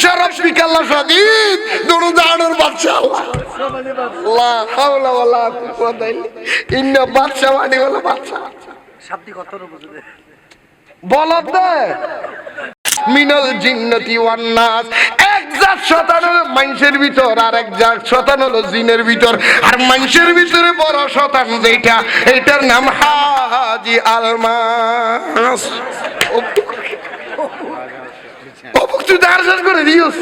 বাদশা রব্বিক আল্লাহ শাদীদ দুরু জাহানের বাদশা আল্লাহ লা হাওলা ওয়ালা কুওয়াতা ইল্লা ইন্না বাদশা মানে হলো বাদশা শাব্দিক অর্থ বুঝবে বলদ দে মিনাল জিন্নতি ওয়ান নাস। এক জাত শতান হলো মানুষের ভিতর আর এক জাত শতান হলো জিনের ভিতর। আর মানুষের ভিতরে বড় শতান যেটা এটার নাম হাজি আলমাস। তুই দার্শন করে দিওস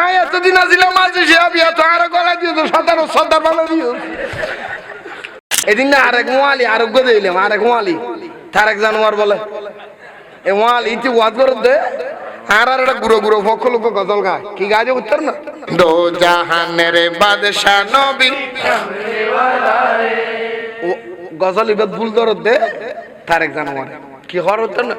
আয় এতদিন আসিলাম মাঝে সে আবিয়া তো আরও গলা দিও তো শতান ভালো দিওস এদিন না আরেক মোয়ালি আরোগ্য দিলাম আরেক মোয়ালি তারেক জানোয়ার বলে। এ মোয়ালি ইতি ওয়াদ করে দে। আর আর একটা গুরো গুরো ফক লোক গজল গায়। কি গায়ে উত্তর না? দো জাহানের বাদশা নবী। গজল ইবাদ ভুল ধর দে তারেক জানোয়ার। কি হর হতো না?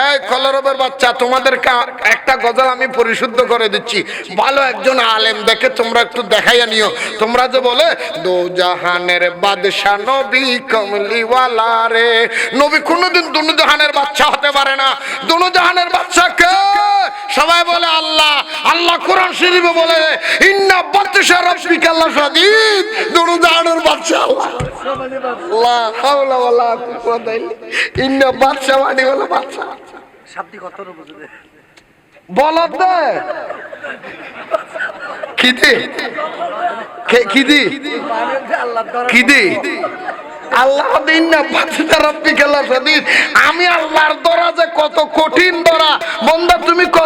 এই কলরবের বাচ্চা, তোমাদেরকে একটা গজল আমি পরিশুদ্ধ করে দিচ্ছি। ভালো একজন আলেম দেখে তোমরা একটু দেখাইয়া নিও। তোমরা যে বলে দো জাহানের বাদশা নবী কমলিওয়ালা রে। নবী কোনোদিন দুনু জাহানের বাচ্চা হতে পারে না। দুনু জাহানের বাচ্চা কে সবাই বলে আল্লাহ আল্লাহ কোরআন শরীফে বলে ইন্না বাদশা রব্বিকা আল্লাহ শাদীদ। দুনু জাহানের বাচ্চা আল্লাহ। লা হাওলা ওয়ালা কুওয়াতা ইল্লা ইন্না বাদশা মানে হলো বাদশা। শাব্দিক অর্থ বুঝবে বলদ দে? আল্লাহ আল্লাহ আমি আল্লাহর দরা যে কত কঠিন দরা। বন্ধা তুমি করতে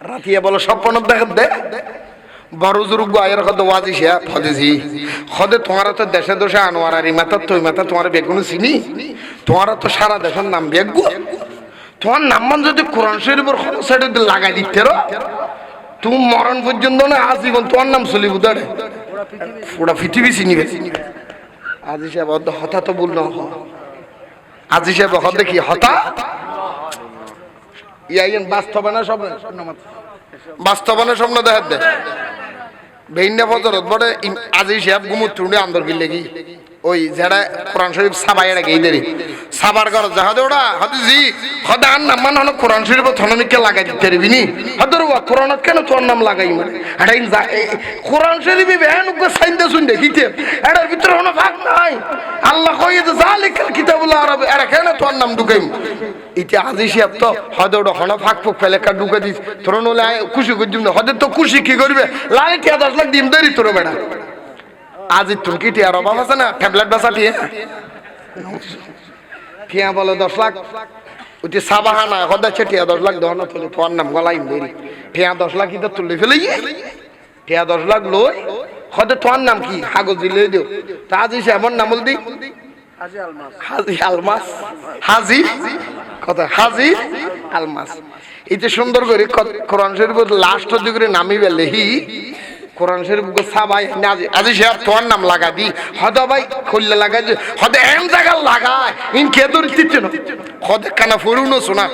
রাতিয়া বলো স্বপ্ন দেখা দে। বড় জুরুগ আয়ের কত ওয়াজি সে ফদেছি খদে তোমার তো দেশে বেগুন চিনি। নাম লাগাই দিতে তুমি মরণ পর্যন্ত না আজীবন তোমার নাম চলিব দাঁড়ে পৃথিবী চিনিবে আজি সাহেব হতা তো আজি সাহেব, হদ দেখি হতা? ইয়াইন বাস্তবানা স্বপ্ন। দেখা দে। ভিন্ন ফজরত ইম- আজি সাহেব গুমুত আন্দর গিলে কি ওই যারা কোরআন শরীফ সাবাই এটা গেই দেরি। সাবার ঘর যাহা দে ওরা হদি জি, হদে আর নাম মানে হলো কোরআন শরীফ থনমিকে লাগাই দিতে পারবি নি? হদর ওয়া কোরআন কেন তোর নাম লাগাই মানে এটা যা কোরআন শরীফে বেহান উকে সাইন্দে শুনতে কিতে এটার ভিতরে কোনো ভাগ নাই। আল্লাহ কইয়ে যে জালিকাল কিতাবুল আরব এরা কেন তোর নাম ঢুকাইম? ইতি আজি সাহেব তো, হদে ওটা হন ফাঁক ফুক ফেলে কা ঢুকে দিস। তোর নলে খুশি করছিম না হদে তো খুশি কি করবে? লাল টিয়া দশ দিম দেরি তোর বেড়া। আজি তুমি কি টিয়ার অভাব আছে না? ট্যাবলেট বেচা টিয়া টিয়া বলে দশ লাখ। ওটি সাবাহানা হদাচ্ছে টিয়া দশ লাখ দহনা তুলে তোমার নাম গলাই দেরি টিয়া দশ লাখ ইটা তুলে ফেলে টিয়া দশ লাখ লই হদে তোমার নাম কি? কাগজ দিলে দিও। তা আজি সে এমন নাম দি হাজি আলমাস। হাজি কথা হাজি আলমাস। এই যে সুন্দর করে কোরআন শরীফ লাস্ট দিকে নামি বেলেহি কোরআন শরীফ গো সাবাই আজি শেয়ার তোমার নাম লাগা দি। হদ ভাই, খুললে লাগা যে হদ এম জায়গা লাগায় ইন কে দিচ্ছে না। হদ কানা ফুরুনো শোনা।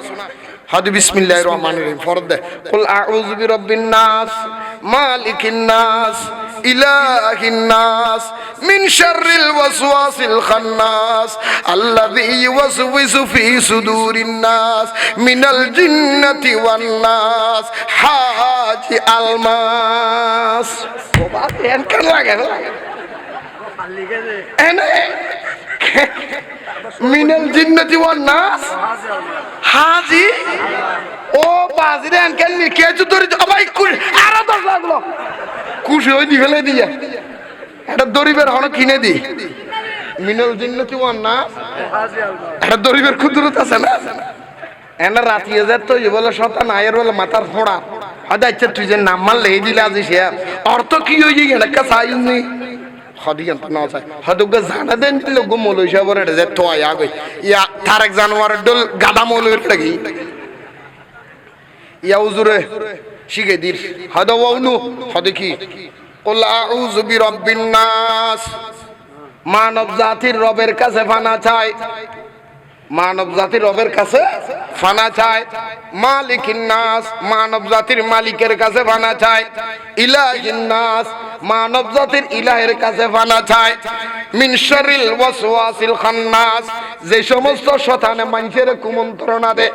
হদ বিসমিল্লাহির রহমানির রহিম। ফরদ দে। কুল আউযু বিরাব্বিন নাস, মালিকিন নাস। ইলাহিন নাস মিন শাররিল ওয়াসওয়াসিল খান্নাস আল্লাযী ইউওয়াসওয়িসু ফি সুদুরিন নাস মিনাল জিন্নাতি ওয়ান নাস হাজি আলমাস বাবা লাগে এনে মিনাল জিন্নাতি ওয়ান নাস হাজি আলমাস হাজি ও বাজিরে আনকেল নি কে জু দড়ি ভাই আরও দশ লাগল। কুশি ওই দি ফেলে দিয়া। এটা দড়িবের হন, কিনে দি। মিনাল জিন্নতি ওয়ান না? এটা দড়িবের ক্ষুদ্রত আছে না? এনা রাতিয়ে যে তো বলে সতা নায়ের বলে মাথার ফোড়া। হয়তো আচ্ছা তুই যে নাম মারলে এই দিলে আজি সে। অর্থ কি হয়ে চাইজ নি? হদিয়ান তো না চাই। হদুকে জানা দেন দিল গো মলই এটা যে তো আয়া গই ইয়া তারেক জানোয়ার ডল গাদা মলই এটা ইয়াউজুরে শিখে দির হাদাওয়াউনু হদে কি কুল আউযু বিরাব্বিন নাস। মানব জাতির রবের কাছে ফানা চায় মানব জাতির রবের কাছে ফানা চায়। মালিকিন নাস, মানব জাতির মালিকের কাছে ফানা চায়। ইলাহিন নাস, মানব জাতির ইলাহের কাছে ফানা চায়। মিন শারিল ওয়াসওয়াসিল খান্নাস, যে সমস্ত শতানে মানুষের কুমন্ত্রণা দে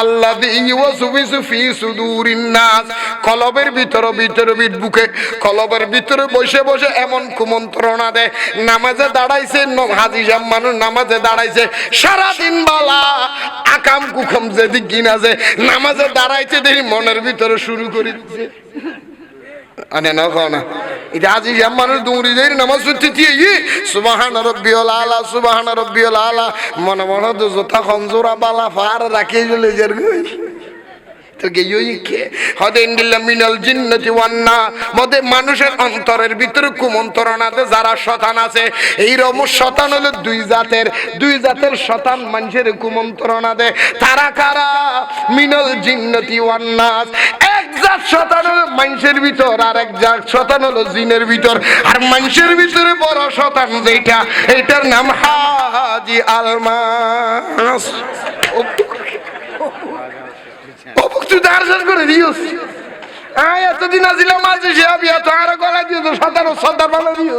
আল্লাযী ইউওয়াসউসু ফি সুদুরিন নাস, কলবের ভিতরে ভিতরে বিট বুকে, কলবের ভিতরে বসে বসে এমন কুমন্ত্রণা দে নামাজে দাঁড়াইছে, হাজি সাহেব মানুষ নামাজে দাঁড়াইছে, সারাদিন বালা আকাম কুকম যেদিক কিনা যে নামাজে দাঁড়াইছে দেরি মনের ভিতরে শুরু করে দিচ্ছে আনে না খাও না এটা আজি যে মানুষ দৌড়ি যাই নামাজ পড়তে দিয়ে সুবাহান রব্বিউল আলা সুবাহান রব্বিউল আলা। মনে মনে তো জোতা খঞ্জোরা বালা ফার রাখিয়ে চলে যার গই মানুষের অন্তরের ভিতরে কুমন্ত্রণাতে যারা শতান আছে এই রকম শতান হলো দুই জাতের দুই জাতের শতান মানুষের কুমন্ত্রণা দে তারা কারা মিনাল জিন্নতি ওয়ান্নাস এক শতান হলো মানুষের ভিতর আর এক শতান হলো জিনের ভিতর আর মানুষের ভিতরে বড় শতান যেটা এটার নাম হাজি আলমাস তুই দার্শন করে দিওস আয় এতদিন আসিলাম মাঝে সে আবি এত আরও গলা দিও তো সাতারো সর্দার ভালো দিও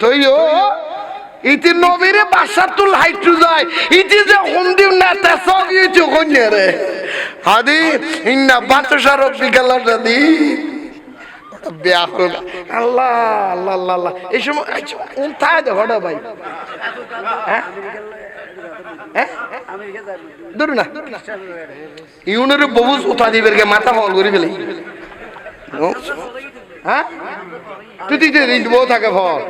তুই ও ইতি নবীরে বাসার তুল হাইটু যায় ইতি যে হন্দিম না তা সব ইতি কন্যা রে হাদি ইন্না বাতসা রব্বি গালা দাদি বেয়া হল না। আল্লাহ আল্লাহ আল্লাহ এই সময় আচ্ছা, থায় দেখো ভাই হ্যাঁ হ্যাঁ ধরু না। ইউনের বহু উঠা দিবে গে মাথা হল করে ফেলে। হ্যাঁ তুই তুই বউ থাকে ফল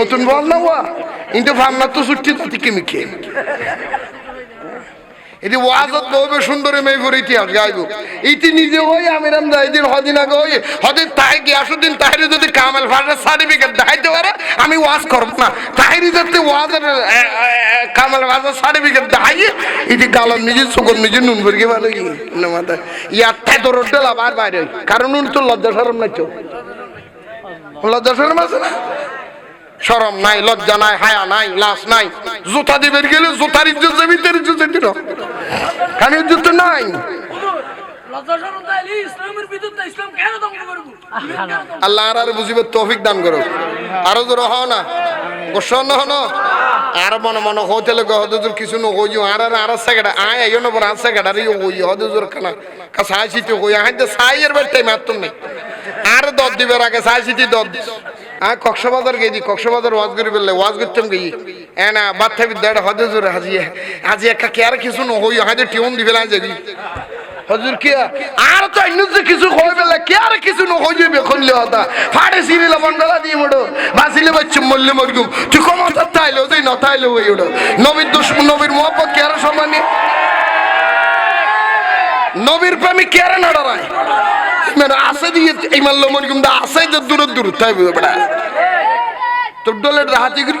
নতুন বল না ওয়া। কিন্তু ভাবনা তো ছুটি তো কি কেমি খেয়ে এটি ওয়াজত বহুবে সুন্দরে মেয়ে ভরে ইতিহাস গাইব ইতি নিজে হই আমি রাম যাই দিন হদিন আগে হই। হদিন তাই কি আসুদ্দিন, তাহিরি যদি কামেল ফাটের সার্টিফিকেট দেখাইতে পারে, আমি ওয়াজ করব না। তাহিরি যাতে ওয়াজের কামেল ফাটের সার্টিফিকেট দেখাইয়ে, ইতি গালন নিজে চোখর নিজে নুন ভরে গে ভালো কি না ইয়ার তাই তো রোড আবার বাইরে হই। কারণ উনি তো লজ্জা সরম নাই চোখ লজ্জা সরম আছে না? সরম নাই, লজ্জা নাই, হায়া নাই, লাশ নাই। জুতা দিবে গেলে জুতার ইজ্জত তোর ইজ্জত দিল কারণ ইজ্জত তো নাই? আল্লাহ আর আর বুঝিবে তৌফিক দান করো আরও জোর হও না। গোসন্ন হন আর মনে মনে হোটেলে গহদুর কিছু ন হইও। আর আর আর সেকেন্ড, আয়, আইও না বড়, আর সেকেন্ড, আর ইও হই হদুর কানা? কা সাই সিটি হই আই দে সাই এর বেট টাইম নাই। আর দদ দিবার আগে সাই সিটি দদ আ কক্সবাজার গেছি কক্সবাজার ওয়াজ করি বললে ওয়াজ করতাম গেই। এনা বাচ্চা বিদ্যাটা হদুর হাজিয়ে। আজি একা কে আর কিছু ন হাইদে টিউন দিবে না যাবি। হজুর কে আর? তো অন্য কিছু কই বেলা কে আর কিছু ন হই যাবে খুললে হতা? ফাড়ে সিরি লবণ গলা দিয়ে মোড়ো। বাসিলে বাচ্চা মল্লে মরগুম তুই কম তাইলো তুই ন তাইলো ওই ওড়ো নবীর দুশ্মন নবীর মোহাম্মত কে আর সমানি নবীর প্রেমিক কে আর না ডরায় মানে আছে দিয়ে এই মাল্ল মরগুম দা আছে যে দূর দূর, তাই বেড়া তোর ডলে হাতি করি।